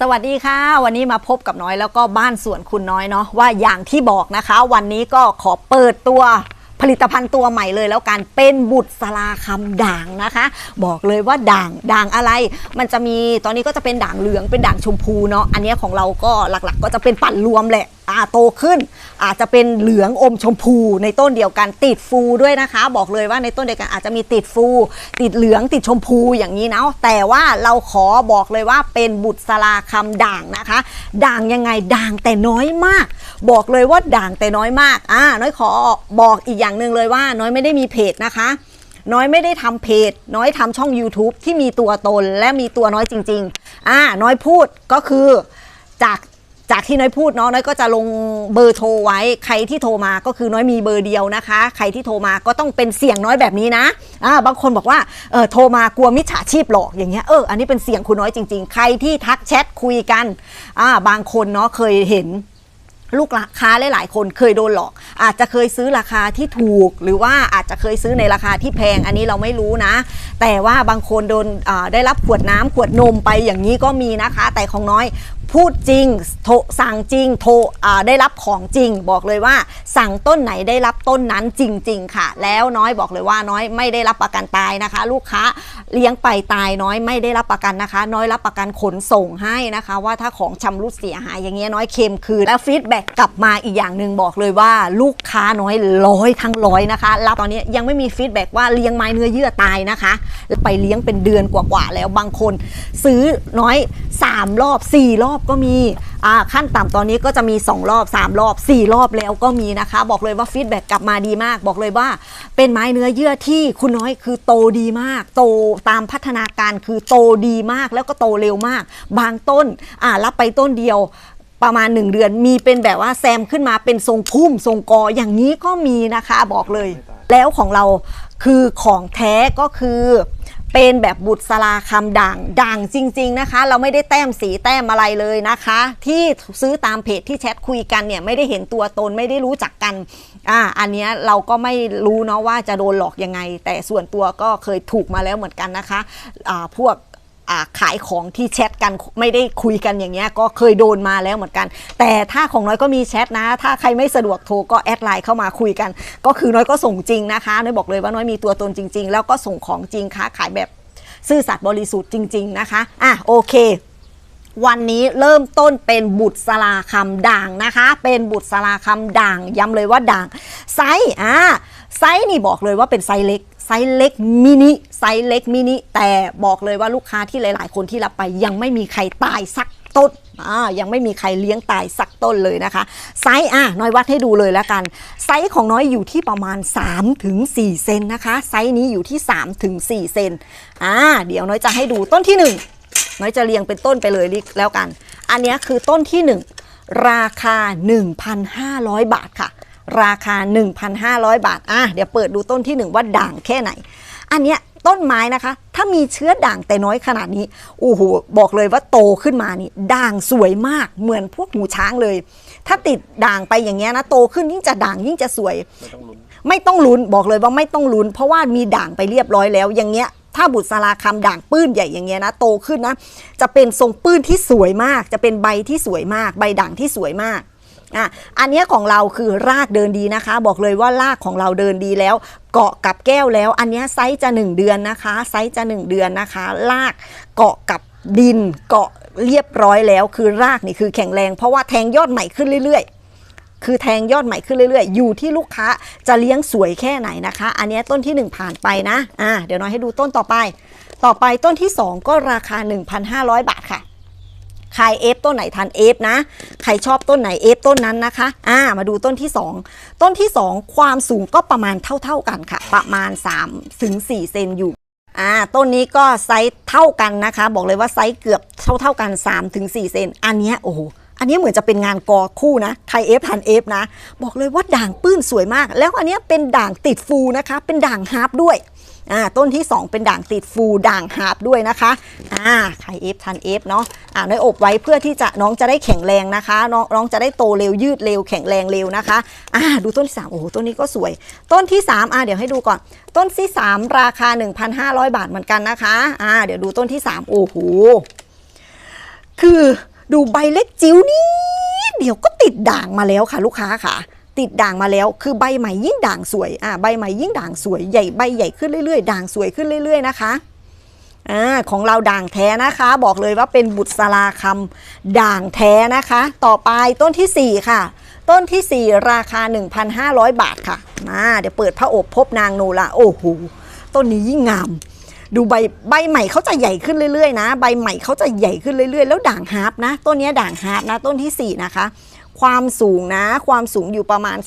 สวัสดีค่ะ วันนี้มาพบกับน้อยแล้วก็บ้านสวนคุณน้อยเนาะว่าอย่างที่บอกนะคะ วันนี้ก็ขอเปิดตัวผลิตภัณฑ์ตัวใหม่เลยแล้วกันเป็นบุตรสลาคำด่างนะคะ บอกเลยว่าด่างด่างอะไร มันจะมีตอนนี้ก็จะเป็นด่างเหลืองเป็นด่างชมพูเนาะอันนี้ของเราก็หลักๆ ก็จะเป็นปั่นรวมแหละ อาโตขึ้น อาจจะเป็นเหลืองอมชมพูในต้นเดียวกันติดฟูด้วยนะคะ บอกเลยว่าในต้นเดียวกันอาจจะมีติดฟู ติดเหลืองติดชมพูอย่างนี้นะแต่ว่าเราขอบอกเลยว่าเป็นบุตรสลาคำด่างนะคะ ด่างยังไงด่างแต่น้อยมาก บอกเลยว่าด่างแต่น้อยมากอ่าน้อยขอบอกอีกอย่างหนึ่งเลยว่า น้อยไม่ได้มีเพจนะคะน้อยไม่ได้ทำเพจ น้อยทำช่อง YouTube ที่มีตัวตนและมีตัวน้อยจริง ๆ อ่า น้อยพูดก็คือจาก จากที่น้อยพูดเนาะน้อยก็จะลงเบอร์โทรไว้ ใครที่โทรมาก็คือน้อยมีเบอร์เดียวนะคะ ใครที่โทรมาก็ต้องเป็นเสียงน้อยแบบนี้นะอ่าบางคนบอกว่าเออโทรมากลัวมิจฉาชีพหลอกอย่างเงี้ยเอออันนี้เป็นเสียงคุณน้อยจริง ๆ ใครที่ทักแชทคุยกันอ่าบางคนเนาะเคยเห็นลูกค้าหลายๆคนเคยโดนหลอก อาจจะเคยซื้อราคาที่ถูก หรือว่าอาจจะเคยซื้อในราคาที่แพงอันนี้เราไม่รู้นะ แต่ว่าบางคนโดนได้รับขวดน้ำขวดนมไปอย่างนี้ก็มีนะคะ แต่ของน้อย พูดจริงโทสั่งจริงโทได้รับของจริง บอกเลยว่า สั่งต้นไหนได้รับต้นนั้นจริง ๆ ค่ะ แล้วน้อยบอกเลยว่าน้อยไม่ได้รับประกันตายนะคะ ลูกค้าเลี้ยงไปตายน้อยไม่ได้รับประกันนะคะ น้อยรับประกันขนส่งให้นะคะ ว่าถ้าของชำรุดเสียหายอย่างเงี้ยน้อยเค็มคืนแล้วฟีดแบ็กกลับมาอีกอย่างหนึ่งบอกเลยว่า ลูกค้าน้อยร้อยทั้งร้อยนะคะรับตอนนี้ยังไม่มีฟีดแบ็กว่าเลี้ยงไม้เนื้อเยื่อตายนะคะไปเลี้ยงเป็นเดือนกว่าๆแล้วบางคน ซื้อน้อย 3 รอบ 4 รอบก็มีขั้นต่ำตอนนี้ก็จะมี 2 รอบ 3 รอบ 4 รอบแล้วก็มีนะคะ บอกเลยว่าฟีดแบ็กกลับมาดีมาก บอกเลยว่าเป็นไม้เนื้อเยื่อที่คุณน้อยคือโตดีมาก โตตามพัฒนาการคือโตดีมาก แล้วก็โตเร็วมาก บางต้นรับไปต้นเดียวประมาณ 1 เดือนมีเป็นแบบว่าแซมขึ้นมาเป็นทรงพุ่มทรงกออย่างนี้ก็มีนะคะบอกเลย แล้วของเราคือของแท้ก็คือ เป็นแบบบุตรสลาคำด่างด่างจริง ๆนะคะ เราไม่ได้แต้มสีแต้มอะไรเลยนะคะ ที่ซื้อตามเพจที่แชทคุยกันเนี่ยไม่ได้เห็นตัวตนไม่ได้รู้จักกันอ่าอันเนี้ยเราก็ไม่รู้เนาะว่าจะโดนหลอกยังไง แต่ส่วนตัวก็เคยถูกมาแล้วเหมือนกันนะคะอ่าพวก ขายของที่แชทกันไม่ได้คุยกันอย่างเงี้ยก็เคยโดนมาแล้วเหมือนกัน แต่ถ้าของน้อยก็มีแชทนะ ถ้าใครไม่สะดวกโทรก็แอดไลน์เข้ามาคุยกัน ก็คือน้อยก็ส่งจริงนะคะน้อยบอกเลยว่าน้อยมีตัวตนจริง ๆ แล้วก็ส่งของจริงค้าขายแบบซื่อสัตย์บริสุทธิ์จริง ๆนะคะอะโอเควันนี้เริ่มต้นเป็นบุตรสลาคำด่างนะคะ เป็นบุตรสลาคำด่างย้ำเลยว่าด่าง ไซส์อ่าไซส์นี่บอกเลยว่าเป็นไซส์เล็ก ไซส์เล็กมินิไซส์เล็กมินิแต่บอกเลยว่าลูกค้าที่หลาย ๆ คนที่รับไปยังไม่มีใครตายสักต้นอ่ายังไม่มีใครเลี้ยงตายสักต้นเลยนะคะ ไซส์อะน้อยวัดให้ดูเลยแล้วกัน ไซส์ของน้อยอยู่ที่ประมาณ 3-4เซนนะคะ ไซส์นี้อยู่ที่ 3-4เซนอ่าเดี๋ยวน้อยจะให้ดูต้นที่หนึ่งน้อยจะเรียงเป็นต้นไปเลยแล้วกัน อันนี้คือต้นที่ 1 ราคา 1,500 บาทค่ะ ราคา 1,500 บาท อะ เดี๋ยวเปิดดูต้นที่ 1 ว่าด่างแค่ไหน อันเนี้ยต้นไม้นะคะ ถ้ามีเชื้อด่างแต่น้อยขนาดนี้ โอ้โห บอกเลยว่าโตขึ้นมานี่ ด่างสวยมาก เหมือนพวกหูช้างเลย ถ้าติดด่างไปอย่างเงี้ยนะ โตขึ้นยิ่งจะด่างยิ่งจะสวย ไม่ต้องลุ้น บอกเลยว่าไม่ต้องลุ้น เพราะว่ามีด่างไปเรียบร้อยแล้ว อย่างเงี้ย ถ้าบุษราคำด่างปื้นใหญ่อย่างเงี้ยนะ โตขึ้นนะ จะเป็นทรงปื้นที่สวยมาก จะเป็นใบที่สวยมาก ใบด่างที่สวยมาก อะอันนี้ของเราคือรากเดินดีนะคะ บอกเลยว่ารากของเราเดินดีแล้ว เกาะกับแก้วแล้ว อันนี้ไซส์จะ 1 เดือนนะคะ ไซส์จะ 1 เดือนนะคะรากเกาะกับดินเกาะเรียบร้อยแล้ว คือรากนี่คือแข็งแรง เพราะว่าแทงยอดใหม่ขึ้นเรื่อยๆ คือแทงยอดใหม่ขึ้นเรื่อยๆ อยู่ที่ลูกค้าจะเลี้ยงสวยแค่ไหนนะคะ อันนี้ต้นที่ 1 ผ่านไปนะอ่าเดี๋ยวน้อยให้ดูต้นต่อไป ต่อไปต้นที่ 2 ก็ราคา 1,500 บาทค่ะ ใครเอฟต้นไหนทันเอฟนะ ใครชอบต้นไหนเอฟต้นนั้นนะคะ อ่า มาดูต้นที่ 2 ต้นที่ 2 ความสูงก็ประมาณเท่า ๆกันค่ะ ประมาณ3ถึง4เซนอยู่อ่าต้นนี้ก็ไซส์เท่ากันนะคะ บอกเลยว่าไซส์เกือบเท่าเท่าๆกัน3ถึง4เซนอันเนี้ยโอ้โหอันนี้เหมือนจะเป็นงานกอคู่นะใครเอฟทันเอฟนะ บอกเลยว่าด่างปื้นสวยมาก แล้วอันนี้เป็นด่างติดฟูนะคะ เป็นด่างฮาร์ปด้วย อ่าต้นที่ 2 เป็นด่างติดฟูด่างฮาร์ปด้วยนะคะอ่าใครเอฟทันเอฟเนาะอ่าน้อยอบไว้เพื่อที่จะน้องจะได้แข็งแรงนะคะน้องน้องจะได้โตเร็วยืดเร็วแข็งแรงเร็วนะคะอ่าดูต้นที่3โอ้โหต้นนี้ก็สวย ต้นที่3อ่าเดี๋ยวให้ดูก่อน ต้นที่ 3 ราคา 1,500 บาทเหมือนกันนะคะอ่าเดี๋ยวดูต้นที่ 3 โอ้โหคือดูใบเล็กจิ๋วนิดเดี๋ยวก็ติดด่างมาแล้วค่ะลูกค้าค่ะ ติดด่างมาแล้ว คือใบใหม่ยิ่งด่างสวยอ่าใบใหม่ยิ่งด่างสวยใหญ่ใบใหญ่ขึ้นเรื่อยๆ ด่างสวยขึ้นเรื่อย ๆ นะคะอ่าของเราด่างแท้นะคะ บอกเลยว่าเป็นบุตรสลาคำด่างแท้นะคะ ต่อไปต้นทีสี่4 ค่ะ ต้นทีสี่ 4 ราคา 1,500 บาทค่ะมาเดี๋ยวเปิดพระอบพบนางโนราโอ้โหต้นนี้ยิ่งงามดูใบใบใหม่เขาจะใหญ่ขึ้นเรื่อยๆนะ ใบใหม่เขาจะใหญ่ขึ้นเรื่อยๆ แล้วด่างฮาร์ปนะต้นนี้ด่างฮาร์ปนะต้นทีสี่4 นะคะ ความสูงนะ ความสูงอยู่ประมาณ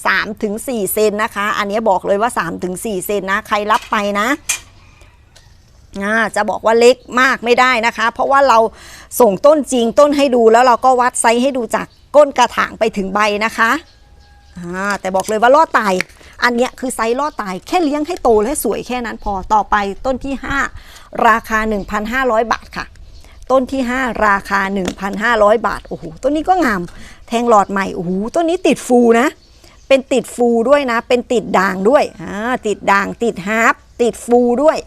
3-4 เซนนะคะ อันนี้บอกเลยว่า 3-4 เซนนะ ใครรับไปนะจะบอกว่าเล็กมากไม่ได้นะคะ เพราะว่าเราส่งต้นจริงต้นให้ดูแล้วเราก็วัดไซส์ให้ดูจากก้นกระถางไปถึงใบนะคะแต่บอกเลยว่าลอดตายอันเนี้ยคือไซส์ลอดตายแค่เลี้ยงให้โตและสวยแค่นั้นพอต่อไปต้นที่ 5 ราคา 1,500 บาทค่ะ ต้นที่ 5 ราคา 1,500 บาทโอ้โหต้นนี้ก็งาม แทงหลอดใหม่ โอ้โห ต้นนี้ติดฟูนะ เป็นติดฟูด้วยนะ เป็นติดด่างด้วย อ่า ติดด่าง ติดฮาร์ปติดฟูด้วย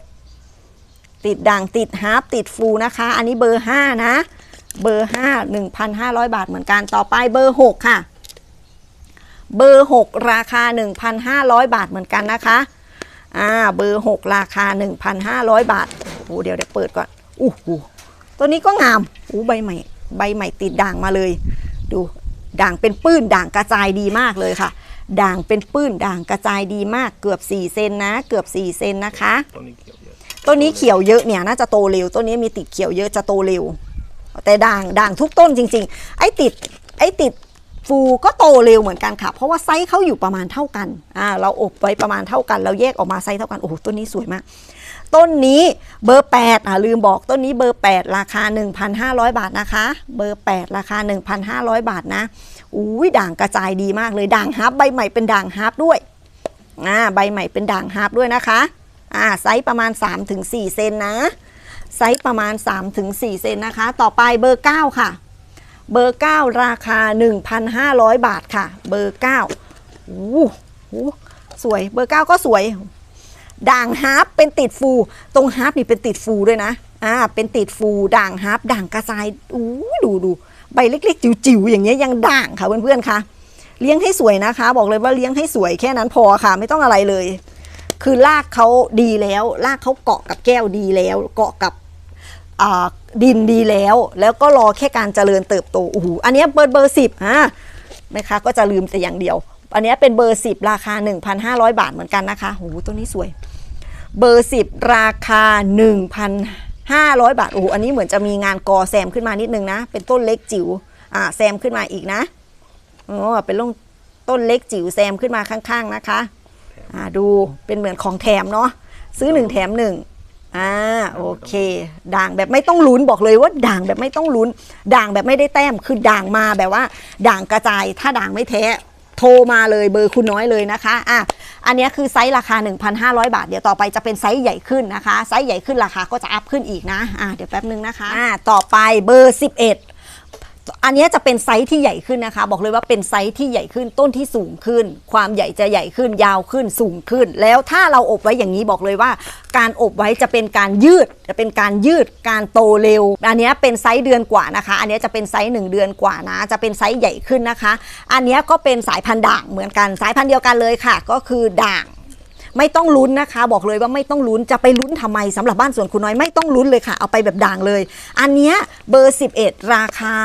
ติดด่าง ติดฮาร์ปติดฟูนะคะ อันนี้เบอร์5นะ เบอร์5 1,500บาทเหมือนกัน ต่อไปเบอร์6ค่ะ เบอร์6ราคา1,500บาทเหมือนกันนะคะ อ่า เบอร์6ราคา1,500บาท โอ้โห เดี๋ยวเดี๋ยวเปิดก่อนอู้หูตัวนี้ก็งามอู้ใบใหม่ ใบใหม่ติดด่างมาเลย ดู ด่างเป็นปื้นด่างกระจายดีมากเลยค่ะ ด่างเป็นปื้นด่างกระจายดีมากเกือบ4เซนนะ เกือบ4เซนนะคะต้นนี้เขียวเยอะต้นนี้เขียวเยอะเนี่ยน่าจะโตเร็วต้นนี้มีติดเขียวเยอะจะโตเร็ว แต่ด่างด่างทุกต้นจริง ๆ ไอ้ติดไอ้ติด ฟูก็โตเร็วเหมือนกันค่ะ เพราะว่าไซส์เขาอยู่ประมาณเท่ากันอ่าเราอบไว้ประมาณเท่ากัน เราแยกออกมาไซส์เท่ากัน โอ้โหต้นนี้สวยมาก ต้นนี้เบอร์8อ่าลืมบอกต้นนี้เบอร์ 8 ราคา 1,500 บาทนะคะ เบอร์ 8 ราคา 1,500 บาทนะอุ้ยด่างกระจายดีมากเลยด่างฮาร์ปใบใหม่เป็นด่างฮาร์ปด้วยอ่าใบใหม่เป็นด่างฮาร์ปด้วยนะคะอ่าไซส์ประมาณ 3-4 เซนนะไซส์ประมาณ 3-4 เซนนะคะ ต่อไปเบอร์ 9 ค่ะ เบอร์ 9 ราคา 1,500 บาทค่ะ เบอร์9โอ้โหสวยเบอร์ 9 ก็สวย ด่างฮาร์ปเป็นติดฟู ตรงฮาร์ปนี่เป็นติดฟูด้วยนะอ่าเป็นติดฟูด่างฮาร์ปด่างกระจายอู้ดูดูใบเล็กๆ จิ๋วๆ อย่างเงี้ยยังด่างค่ะเพื่อนๆคะเลี้ยงให้สวยนะคะ บอกเลยว่าเลี้ยงให้สวยแค่นั้นพอค่ะ ไม่ต้องอะไรเลย คือรากเขาดีแล้วรากเขาเกาะกับแก้วดีแล้ว เกาะกับอ่า ดินดีแล้ว แล้วก็รอแค่การเจริญเติบโตโอ้โหอันนี้เบอร์เบอร์สิบฮะแม่ค้าก็จะลืมแต่อย่างเดียว อันนี้เป็นเบอร์สิบราคา 1,500 บาทเหมือนกันนะคะโอ้โหตัวนี้สวย เบอร์สิบราคา 1,500 บาทโอ้โหอันนี้เหมือนจะมีงานกอแซมขึ้นมานิดนึงนะ เป็นต้นเล็กจิ๋วอ่าแซมขึ้นมาอีกนะอ๋อเป็นลงต้นเล็กจิ๋วแซมขึ้นมาข้าง ๆนะคะ อ่าดูเป็นเหมือนของแถมเนาะซื้อหนึ่งแถมหนึ่ง อ่าโอเค ด่างแบบไม่ต้องลุ้นบอกเลยว่าด่างแบบไม่ต้องลุ้น ด่างแบบไม่ได้แต้มคือด่างมาแบบว่า ด่างกระจายถ้าด่างไม่แท้โทรมาเลยเบอร์คุณน้อยเลยนะคะอะอันนี้คือไซส์ราคา 1,500 บาท เดี๋ยวต่อไปจะเป็นไซส์ใหญ่ขึ้นนะคะ ไซส์ใหญ่ขึ้นราคาก็จะอัพขึ้นอีกนะอะเดี๋ยวแป๊บนึงนะคะอะต่อไปเบอร์ 11 อันนี้จะเป็นไซส์ที่ใหญ่ขึ้นนะคะ บอกเลยว่าเป็นไซส์ที่ใหญ่ขึ้นต้นที่สูงขึ้น ความใหญ่จะใหญ่ขึ้นยาวขึ้นสูงขึ้น แล้วถ้าเราอบไว้อย่างนี้บอกเลยว่า การอบไว้จะเป็นการยืดจะเป็นการยืดการโตเร็ว อันนี้เป็นไซส์เดือนกว่านะคะ อันนี้จะเป็นไซส์หนึ่งเดือนกว่านะ จะเป็นไซส์ใหญ่ขึ้นนะคะ อันนี้ก็เป็นสายพันธุ์ด่างเหมือนกันสายพันธุ์เดียวกันเลยค่ะ ก็คือด่าง ไม่ต้องลุ้นนะคะ บอกเลยว่าไม่ต้องลุ้นจะไปลุ้นทำไมสำหรับบ้านสวนคุณน้อยไม่ต้องลุ้นเลยค่ะ เอาไปแบบด่างเลย อันเนี้ยเบอร์ 11 ราคา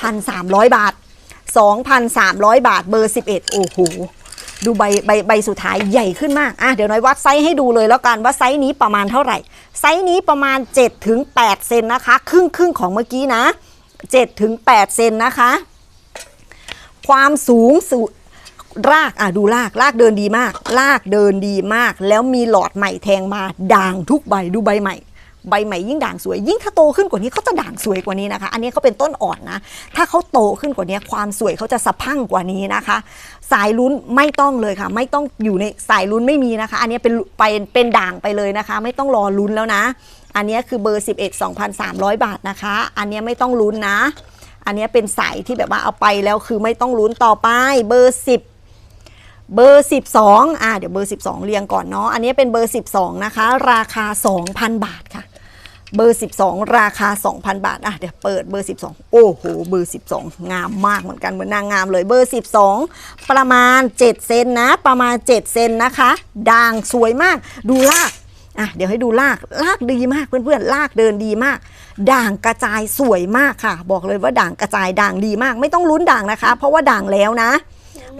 2,300 บาท 2,300 บาทเบอร์ 11 โอ้โหดูใบใบใบสุดท้ายใหญ่ขึ้นมาก อะเดี๋ยวน้อยวัดไซส์ให้ดูเลยแล้วกันว่าไซส์นี้ประมาณเท่าไหร่ ไซส์นี้ประมาณ7-8ถึง8เซนนะคะ ครึ่งครึ่งของเมื่อกี้นะ7ถึง8เซนนะคะ ความสูงสุด รากอะดูรากรากเดินดีมาก รากเดินดีมาก แล้วมีหลอดใหม่แทงมาด่างทุกใบดูใบใหม่ใบใหม่ยิ่งด่างสวย ยิ่งถ้าโตขึ้นกว่านี้เขาจะด่างสวยกว่านี้นะคะ อันนี้เขาเป็นต้นอ่อนนะ ถ้าเขาโตขึ้นกว่านี้ความสวยเขาจะสะพังกว่านี้นะคะ สายลุ้นไม่ต้องเลยค่ะ ไม่ต้องอยู่ในสายลุ้นไม่มีนะคะ อันนี้เป็นไปเป็นด่างไปเลยนะคะ ไม่ต้องรอลุ้นแล้วนะ อันนี้คือเบอร์ 11 2,300 บาทนะคะ อันนี้ไม่ต้องลุ้นนะ อันนี้เป็นสายที่แบบว่าเอาไปแล้วคือไม่ต้องลุ้นต่อไปเบอร์ 10 เบอร์ 12อ่าเดี๋ยวเบอร์ 12 เรียงก่อนเนาะ อันนี้เป็นเบอร์ 12 นะคะ ราคา 2,000 บาทค่ะ เบอร์ 12 ราคา 2,000 บาท อะ เดี๋ยวเปิดเบอร์ 12 โอ้โห เบอร์ 12 งามมากเหมือนกัน เหมือนนางงามเลย เบอร์ 12 ประมาณ 7 เซนนะ ประมาณ 7 เซนนะคะ ด่างสวยมาก ดูลาก อะ เดี๋ยวให้ดูลาก ลากดีมากเพื่อนๆ ลากเดินดีมาก ด่างกระจายสวยมากค่ะ บอกเลยว่าด่างกระจายด่างดีมาก ไม่ต้องลุ้นด่างนะคะ เพราะว่าด่างแล้วนะ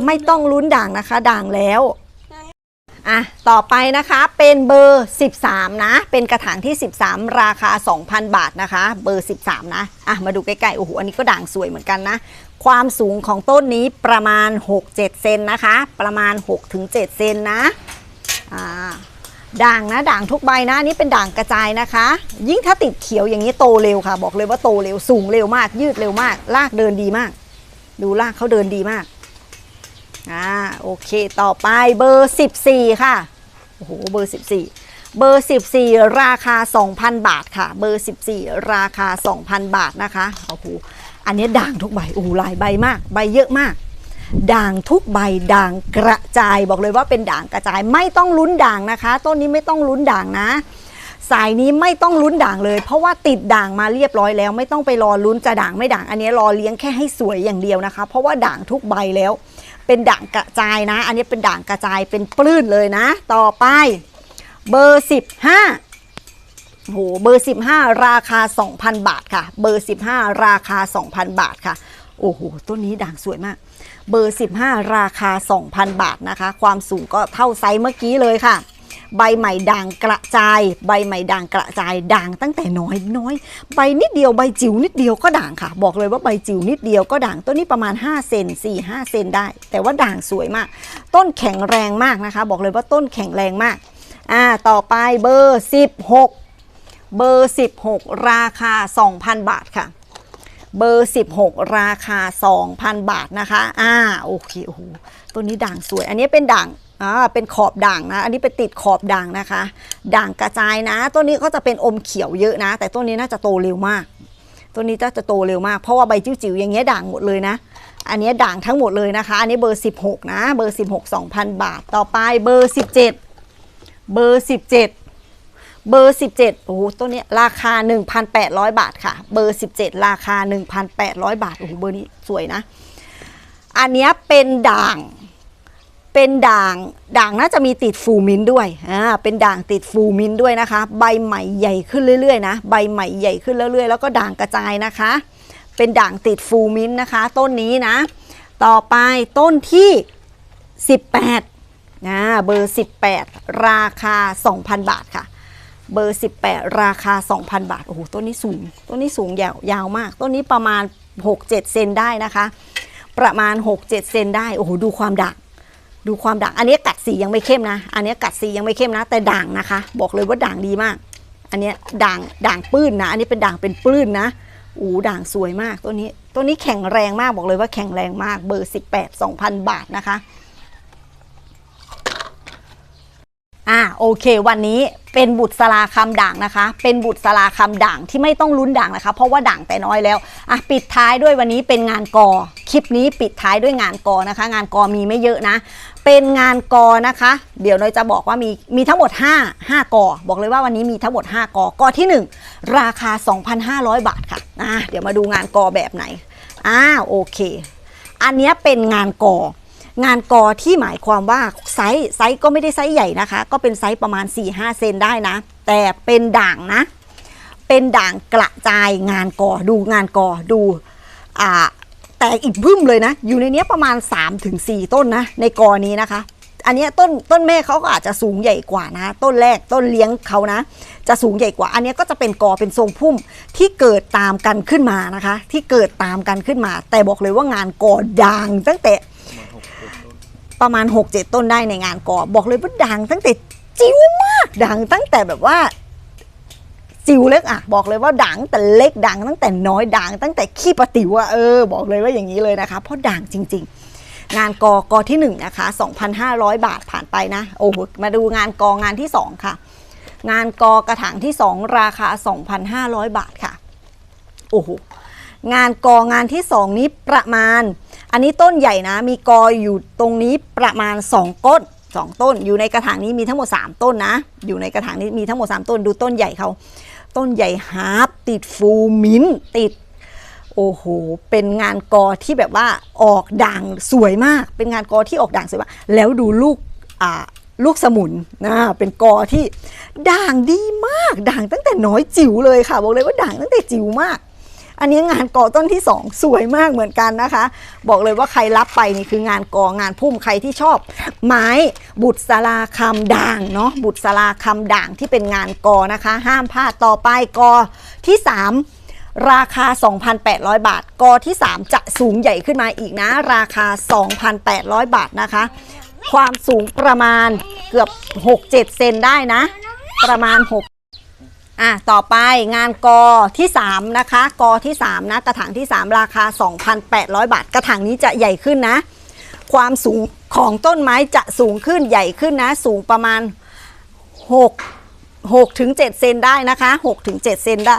ไม่ต้องลุ้นด่างนะคะ ด่างแล้วอะต่อไปนะคะเป็นเบอร์ 13 นะ เป็นกระถางที่ 13 ราคา 2,000 บาทนะคะ เบอร์ 13 นะอะมาดูใกล้ๆโอ้โหอันนี้ก็ด่างสวยเหมือนกันนะ ความสูงของต้นนี้ประมาณ 6-7 เซนนะคะ ประมาณ 6-7 เซนนะอ่าด่างนะด่างทุกใบนะนี่เป็นด่างกระจายนะคะ ยิ่งถ้าติดเขียวอย่างนี้โตเร็วค่ะ บอกเลยว่าโตเร็วสูงเร็วมาก ยืดเร็วมากลากเดินดีมาก ดูลากเขาเดินดีมาก อ่าโอเคต่อไปเบอร์ 14 ค่ะ โอ้โหเบอร์ 14 เบอร์ 14 ราคา 2,000 บาทค่ะ เบอร์ 14 ราคา 2,000 บาทนะคะโอ้โหอันนี้ด่างทุกใบโอ้โหหลายใบมาก ใบเยอะมาก ด่างทุกใบด่างกระจายบอกเลยว่าเป็นด่างกระจายไม่ต้องลุ้นด่างนะคะ ต้นนี้ไม่ต้องลุ้นด่างนะ สายนี้ไม่ต้องลุ้นด่างเลย เพราะว่าติดด่างมาเรียบร้อยแล้ว ไม่ต้องไปรอลุ้นจะด่างไม่ด่างอันนี้รอเลี้ยงแค่ให้สวยอย่างเดียวนะคะ เพราะว่าด่างทุกใบแล้ว เป็นด่างกระจายนะ อันนี้เป็นด่างกระจายเป็นปลื้นเลยนะ ต่อไปเบอร์15โหเบอร์ 15 ราคา 2,000 บาทค่ะ เบอร์ 15 ราคา 2,000 บาทค่ะ โอ้โห ต้นนี้ด่างสวยมาก เบอร์ 15 ราคา 2,000 บาทนะคะ ความสูงก็เท่าไซส์เมื่อกี้เลยค่ะ ใบใหม่ด่างกระจาย ใบใหม่ด่างกระจายด่างตั้งแต่น้อยน้อย ใบนิดเดียวใบจิ๋วนิดเดียวก็ด่างค่ะ บอกเลยว่าใบจิ๋วนิดเดียวก็ด่างต้นนี้ประมาณ5เซน4 5เซนได้ แต่ว่าด่างสวยมาก ต้นแข็งแรงมากนะคะ บอกเลยว่าต้นแข็งแรงมากอ่าต่อไปเบอร์ 16 เบอร์ 16 ราคา 2,000 บาทค่ะเบอร์ 16 ราคา 2,000 บาทนะคะ อ่า โอเค โอ้โห ตัวนี้ด่างสวย อันนี้เป็นด่าง อ่าเป็นขอบด่างนะ อันนี้เป็นติดขอบด่างนะคะ ด่างกระจายนะตัวนี้ก็จะเป็นอมเขียวเยอะนะ แต่ตัวนี้น่าจะโตเร็วมากตัวนี้จะจะโตเร็วมาก เพราะว่าใบจิ๋วๆอย่างเงี้ยด่างหมดเลยนะ อันนี้ด่างทั้งหมดเลยนะคะ อันนี้เบอร์ 16 นะ เบอร์ 16 2,000 บาท ต่อไปเบอร์ 17 เบอร์ 17เบอร์ 17 โอ้โหตัวนี้ราคา 1,800 บาทค่ะ เบอร์ 17 ราคา 1,800 บาท โอ้โห เบอร์นี้สวยนะ อันนี้เป็นด่าง เป็นด่างด่างน่าจะมีติดฟูมินด้วยอ่าเป็นด่างติดฟูมินด้วยนะคะ ใบใหม่ใหญ่ขึ้นเรื่อยๆนะใบใหม่ใหญ่ขึ้นเรื่อยๆแล้วก็ด่างกระจายนะคะ เป็นด่างติดฟูมินนะคะ ต้นนี้นะ ต่อไปต้นที่ 18นะเบอร์ 18 ราคา 2,000 บาทค่ะ เบอร์ 18 ราคา 2,000 บาทโอ้โหต้นนี้สูง ต้นนี้สูงยาวยาวมาก ต้นนี้ประมาณ 6-7 เซนได้นะคะ ประมาณ 6-7 เซนได้โอ้โหดูความด่าง ดูความด่าง อันนี้กัดสียังไม่เข้มนะ อันนี้กัดสียังไม่เข้มนะ แต่ด่างนะคะ บอกเลยว่าด่างดีมาก อันนี้ด่างด่างปื้นนะ อันนี้เป็นด่างเป็นปื้นนะโอ้ด่างสวยมากตัวนี้ตัวนี้แข็งแรงมากบอกเลยว่าแข็งแรงมากเบอร์ 18 2,000 บาทนะคะ อ่าโอเค วันนี้เป็นบุตรสลาคำด่างนะคะ เป็นบุตรสลาคำด่างที่ไม่ต้องลุ้นด่างนะคะ เพราะว่าด่างแต่น้อยแล้วอะปิดท้ายด้วยวันนี้เป็นงานกอ คลิปนี้ปิดท้ายด้วยงานกอนะคะ งานกอมีไม่เยอะนะ เป็นงานกอนะคะ เดี๋ยวเราจะบอกว่ามีมีทั้งหมด 5 5กอบอกเลยว่าวันนี้มีทั้งหมด 5กอกอที่ 1 ราคา 2,500 บาทค่ะอะเดี๋ยวมาดูงานกอแบบไหนอ่าโอเค อันนี้เป็นงานกอ งานกอที่หมายความว่าไซส์ไซส์ก็ไม่ได้ไซส์ใหญ่นะคะ ก็เป็นไซส์ประมาณ 4-5 เซนได้นะ แต่เป็นด่างนะ เป็นด่างกระจายงานกอดูงานกอดูอ่าแตกอีกพึ่มเลยนะ อยู่ในนี้ประมาณ 3-4 ต้นนะ ในกอนี้นะคะ อันนี้ต้นต้นแม่เขาก็อาจจะสูงใหญ่กว่านะ ต้นแรกต้นเลี้ยงเขานะ จะสูงใหญ่กว่า อันนี้ก็จะเป็นกอเป็นทรงพุ่มที่เกิดตามกันขึ้นมานะคะ ที่เกิดตามกันขึ้นมา แต่บอกเลยว่างานกอด่างตั้งแต่ ประมาณ 6-7 ต้นได้ในงานกอบอกเลยว่าดังตั้งแต่จิ๋วมากดังตั้งแต่แบบว่าจิ๋วเล็กอะบอกเลยว่าดังแต่เล็กดังตั้งแต่น้อยดังตั้งแต่ขี้ปะติ๋วอะเออบอกเลยว่าอย่างนี้เลยนะคะ เพราะดังจริง ๆ งานกอกอที่ 1 นะคะ 2,500 บาทผ่านไปนะโอ้โหมาดูงานกองานที่ 2 ค่ะ งานกอกระถางที่ 2 ราคา 2,500 บาทค่ะโอ้โหงานกองานที่ 2 นี้ประมาณ อันนี้ต้นใหญ่นะ มีกออยู่ตรงนี้ประมาณ2ต้น 2 ต้น อยู่ในกระถางนี้มีทั้งหมด 3 ต้นนะ อยู่ในกระถางนี้มีทั้งหมด 3 ต้น ดูต้นใหญ่เขา ต้นใหญ่ฮาร์ปติดฟูมินติด โอ้โห เป็นงานกอที่แบบว่าออกด่างสวยมาก เป็นงานกอที่ออกด่างสวยมาก แล้วดูลูกอ่าลูกสมุนนะเป็นกอที่ด่างดีมาก ด่างตั้งแต่น้อยจิ๋วเลยค่ะ บอกเลยว่าด่างตั้งแต่จิ๋วมาก อันนี้งานกอต้นที่ 2 สวยมากเหมือนกันนะคะ บอกเลยว่าใครรับไปนี่คืองานกองานพุ่มใครที่ชอบ ไม้บุตรสลาคำด่างเนาะบุตรสลาคำด่างที่เป็นงานกอนะคะ ห้ามพลาดต่อไปกอที่ 3ราคา 2,800 บาท กอที่ 3 จะสูงใหญ่ขึ้นมาอีกนะ ราคา 2,800 บาทนะคะ ความสูงประมาณเกือบ 6-7 เซนได้นะ ประมาณ 6 อะต่อไปงานกอที่ 3 นะคะ กอที่ 3 นะ กระถางที่ 3 ราคา 2,800 บาท กระถางนี้จะใหญ่ขึ้นนะ ความสูงของต้นไม้จะสูงขึ้นใหญ่ขึ้นนะ สูงประมาณ 6 6ถึง7เซนได้นะคะ6ถึง7เซนได้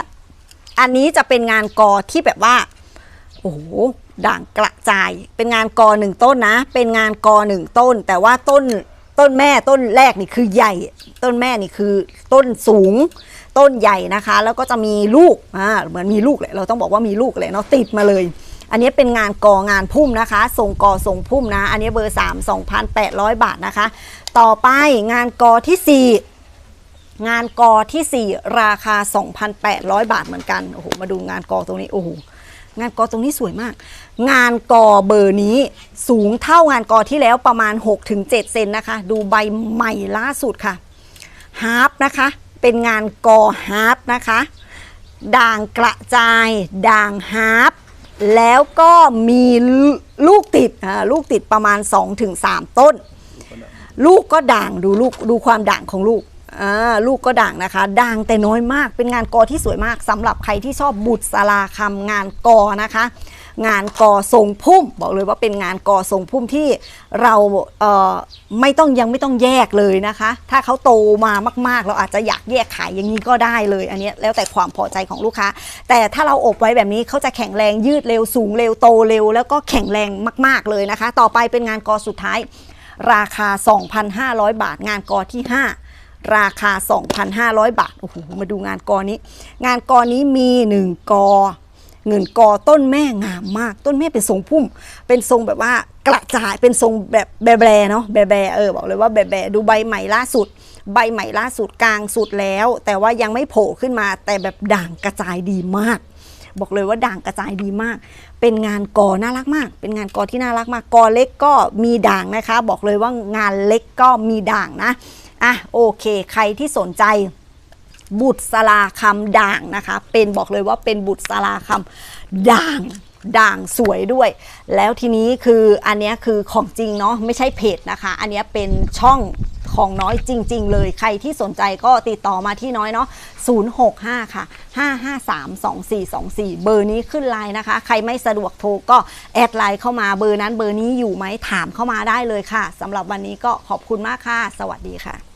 อันนี้จะเป็นงานกอที่แบบว่า โอ้โหด่างกระจาย เป็นงานกอหนึ่งต้นนะ เป็นงานกอหนึ่งต้น แต่ว่าต้น ต้นแม่ต้นแรกนี่คือใหญ่ ต้นแม่นี่คือต้นสูง ต้นใหญ่นะคะ แล้วก็จะมีลูกอ่าเหมือนมีลูกเลยเราต้องบอกว่ามีลูกเลยเนาะติดมาเลย อันนี้เป็นงานกองานพุ่มนะคะส่งกอส่งพุ่มนะ อันนี้เบอร์ 3 2,800 บาทนะคะ ต่อไปงานกอทีสี่4งานกอทีสี่ 4 ราคา 2,800 บาทเหมือนกัน โอ้โห มาดูงานกอตรงนี้ โอ้โห งานกอตรงนี้สวยมาก งานกอเบอร์นี้สูงเท่างานกอที่แล้วประมาณ 6-7 เซนนะคะ ดูใบใหม่ล่าสุดค่ะฮาร์ปนะคะ เป็นงานกอฮาร์ปนะคะ ด่างกระจาย ด่างฮาร์ปแล้วก็มีลูกติดอ่าลูกติดประมาณ 2-3 ต้น ลูกก็ด่างดูลูกดูความด่างของลูกอ่าลูกก็ด่างนะคะ ด่างแต่น้อยมากเป็นงานกอที่สวยมากสำหรับใครที่ชอบบุตรสลาคำงานกอนะคะ งานกอทรงพุ่ม บอกเลยว่าเป็นงานกอทรงพุ่มที่เราเไม่ต้องยังไม่ต้องแยกเลยนะคะ ถ้าเขาโตมามาก ๆ เราอาจจะอยากแยกขายอย่างนี้ก็ได้เลย อันนี้แล้วแต่ความพอใจของลูกค้า แต่ถ้าเราอบไว้แบบนี้เขาจะแข็งแรงยืดเร็วสูงเร็วโตเร็ว แล้วก็แข็งแรงมาก ๆเลยนะคะ ต่อไปเป็นงานกอสุดท้าย ราคา 2,500 บาท งานกอที่ 5ราคา 2,500 บาท โอ้โห มาดูงานกอนี้ งานกอนี้มี 1 กอ เงินกอต้นแม่งามมาก ต้นแม่เป็นทรงพุ่ม เป็นทรงแบบว่ากระจายเป็นทรงแบบแบแบๆเนาะแบแบๆเออบอกเลยว่าแบแบๆดูใบใหม่ล่าสุด ใบใหม่ล่าสุดกลางสุดแล้ว แต่ว่ายังไม่โผล่ขึ้นมาแต่แบบด่างกระจายดีมาก บอกเลยว่าด่างกระจายดีมาก เป็นงานกอน่ารักมาก เป็นงานกอที่น่ารักมากกอเล็กก็มีด่างนะคะ บอกเลยว่างานเล็กก็มีด่างนะอะโอเค ใครที่สนใจ บุตรสลาคำด่างนะคะ เป็นบอกเลยว่าเป็นบุตรสลาคำด่างด่างสวยด้วย แล้วทีนี้คืออันนี้คือของจริงเนาะไม่ใช่เพจนะคะ อันนี้เป็นช่องของน้อยจริง ๆ เลยใครที่สนใจก็ติดต่อมาที่น้อยเนาะ065 ค่ะ 553 2424 เบอร์นี้ขึ้นไลน์นะคะ ใครไม่สะดวกโทรก็แอดไลน์เข้ามาเบอร์นั้นเบอร์นี้อยู่ไหมถามเข้ามาได้เลยค่ะสำหรับวันนี้ก็ขอบคุณมากค่ะ สวัสดีค่ะ